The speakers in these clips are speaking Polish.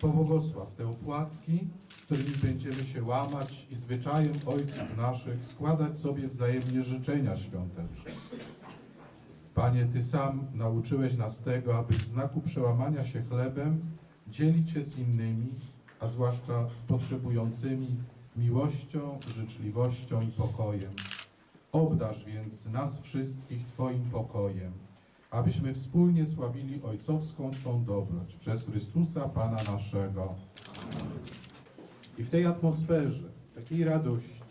Pobłogosław te opłatki, którymi będziemy się łamać i zwyczajem ojców naszych składać sobie wzajemnie życzenia świąteczne. Panie, Ty sam nauczyłeś nas tego, aby w znaku przełamania się chlebem dzielić się z innymi, a zwłaszcza z potrzebującymi miłością, życzliwością i pokojem. Obdarz więc nas wszystkich Twoim pokojem, abyśmy wspólnie sławili ojcowską Twą dobroć przez Chrystusa Pana naszego. I w tej atmosferze, takiej radości,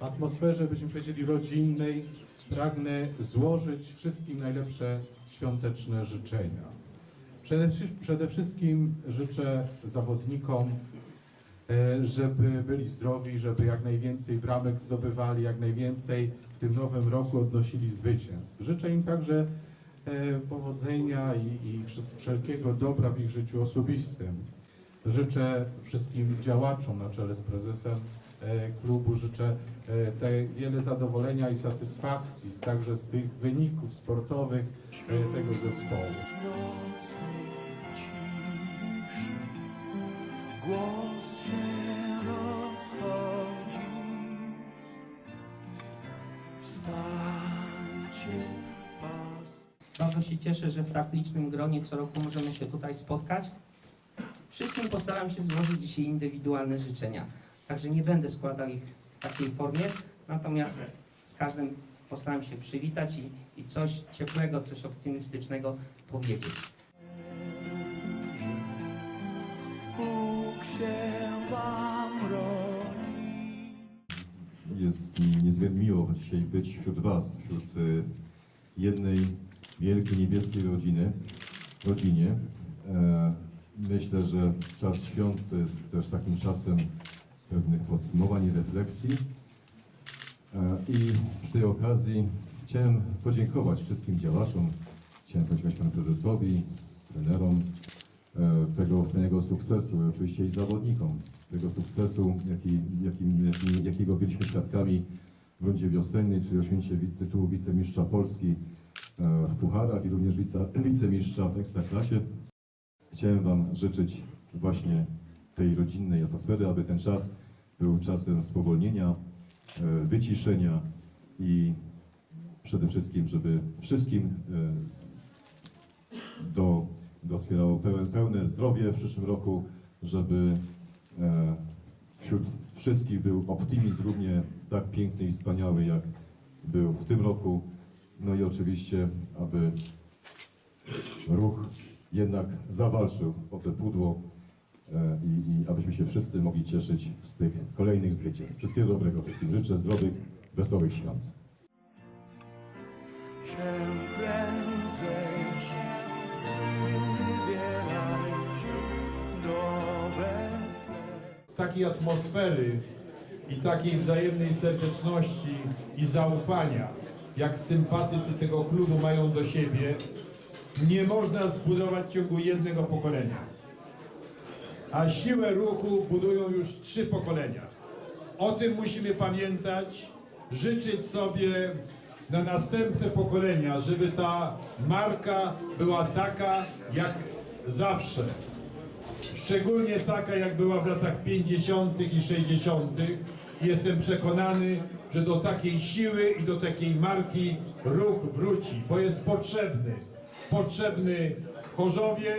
atmosferze, byśmy powiedzieli, rodzinnej, pragnę złożyć wszystkim najlepsze świąteczne życzenia. Przede, przede wszystkim życzę zawodnikom, e, żeby byli zdrowi, żeby jak najwięcej bramek zdobywali, jak najwięcej w tym nowym roku odnosili zwycięstw. Życzę im także powodzenia i, i wszelkiego dobra w ich życiu osobistym. Życzę wszystkim działaczom na czele z prezesem e, klubu, życzę e, te wiele zadowolenia i satysfakcji także z tych wyników sportowych e, tego zespołu. nocnej Bardzo się cieszę, że w tak licznym gronie co roku możemy się tutaj spotkać. Wszystkim postaram się złożyć dzisiaj indywidualne życzenia. Także nie będę składał ich w takiej formie, natomiast z każdym postaram się przywitać i, i coś ciepłego, coś optymistycznego powiedzieć. Bóg się wam. Jest mi niezmiernie miło dzisiaj być wśród Was, wśród e, jednej wielkiej niebieskiej rodziny, rodzinie. E, Myślę, że czas świąt to jest też takim czasem pewnych podsumowań i refleksji. E, I przy tej okazji chciałem podziękować wszystkim działaczom, chciałem podziękować panu prezesowi, trenerom e, tego wspaniałego sukcesu i oczywiście i zawodnikom tego sukcesu, jaki, jakim, jakim, jakiego byliśmy świadkami w rundzie wiosennej, czyli osiągnięcie tytułu wicemistrza Polski w pucharach i również wice, wicemistrza w Ekstraklasie. Chciałem Wam życzyć właśnie tej rodzinnej atmosfery, aby ten czas był czasem spowolnienia, e, wyciszenia i przede wszystkim, żeby wszystkim e, do, doskwierało pełne, zdrowie w przyszłym roku, żeby e, wśród wszystkich był optymizm równie tak piękny i wspaniały, jak był w tym roku. No i oczywiście, aby ruch jednak zawalczył o te pudło e, i, i abyśmy się wszyscy mogli cieszyć z tych kolejnych zwycięstw. Wszystkiego dobrego wszystkim życzę, zdrowych, wesołych świąt. Takiej atmosfery i takiej wzajemnej serdeczności i zaufania, jak sympatycy tego klubu mają do siebie, nie można zbudować w ciągu jednego pokolenia. A siłę ruchu budują już trzy pokolenia. O tym musimy pamiętać, życzyć sobie na następne pokolenia, żeby ta marka była taka jak zawsze. Szczególnie taka, jak była w latach 50. i 60. Jestem przekonany, że do takiej siły i do takiej marki ruch wróci, bo jest potrzebny. Potrzebny w Chorzowie,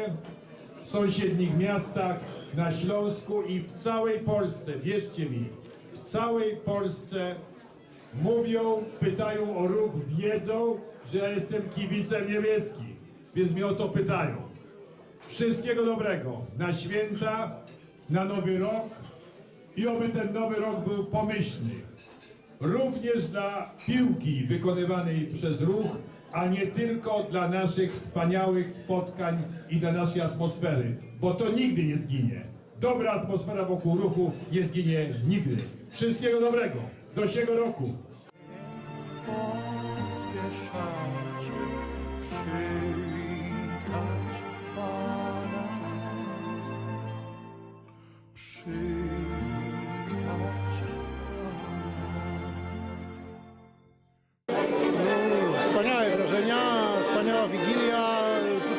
w sąsiednich miastach, na Śląsku i w całej Polsce. Wierzcie mi, w całej Polsce mówią, pytają o ruch, wiedzą, że ja jestem kibicem niemiecki, więc mnie o to pytają. Wszystkiego dobrego na święta, na nowy rok i oby ten nowy rok był pomyślny. Również dla piłki wykonywanej przez ruch, a nie tylko dla naszych wspaniałych spotkań i dla naszej atmosfery, bo to nigdy nie zginie. Dobra atmosfera wokół ruchu nie zginie nigdy. Wszystkiego dobrego. Do siego roku.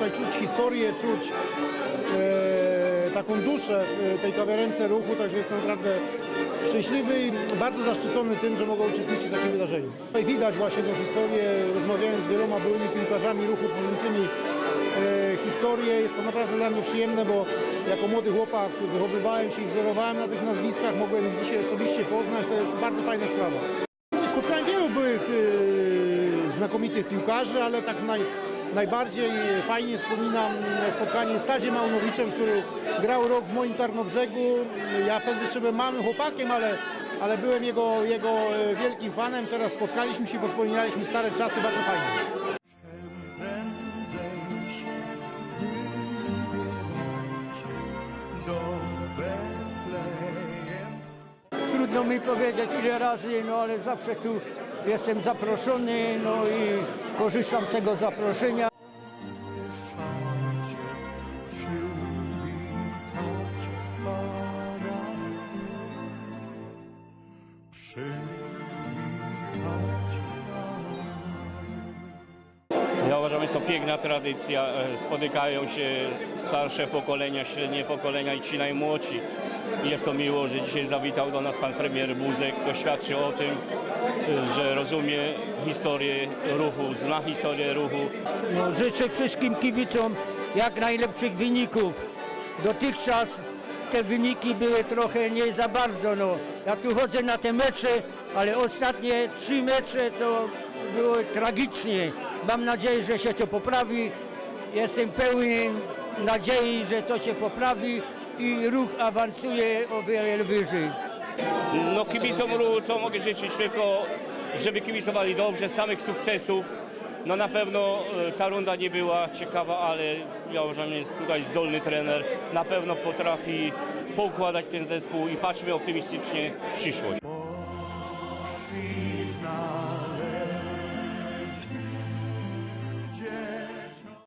Tutaj czuć historię, czuć e, taką duszę w tej kawiarence ruchu, także jestem naprawdę szczęśliwy i bardzo zaszczycony tym, że mogę uczestniczyć w takim wydarzeniu. Tutaj widać właśnie tę historię, rozmawiając z wieloma byłymi piłkarzami ruchu tworzącymi e, historię. Jest to naprawdę dla mnie przyjemne, bo jako młody chłopak wychowywałem się i wzorowałem na tych nazwiskach, mogłem ich dzisiaj osobiście poznać, to jest bardzo fajna sprawa. Spotkałem wielu byłych e, znakomitych piłkarzy, ale tak naj, najbardziej fajnie wspominam spotkanie z Tadziem Małnowiczem, który grał rok w moim Tarnobrzegu. Ja wtedy jeszcze byłem małym chłopakiem, ale, ale byłem jego, jego wielkim fanem. Teraz spotkaliśmy się, wspominaliśmy stare czasy, bardzo fajnie. Mi powiedzieć ile razy, no ale zawsze tu jestem zaproszony, no i korzystam z tego zaproszenia. Przywitać. Ja uważam, że jest to piękna tradycja. E, Spotykają się starsze pokolenia, średnie pokolenia i ci najmłodsi. Jest to miło, że dzisiaj zawitał do nas pan premier Buzek. To świadczy o tym, że rozumie historię ruchu, zna historię ruchu. No, życzę wszystkim kibicom jak najlepszych wyników. Dotychczas te wyniki były trochę nie za bardzo. No. Ja tu chodzę na te mecze, ale ostatnie trzy mecze to było tragicznie. Mam nadzieję, że się to poprawi. Jestem pełny nadziei, że to się poprawi i ruch awansuje o wiele wyżej. No kibicom ruchu, co mogę życzyć, tylko żeby kibicowali dobrze, samych sukcesów. No na pewno e, ta runda nie była ciekawa, ale ja uważam, że jest tutaj zdolny trener. Na pewno potrafi poukładać ten zespół i patrzmy optymistycznie w przyszłość.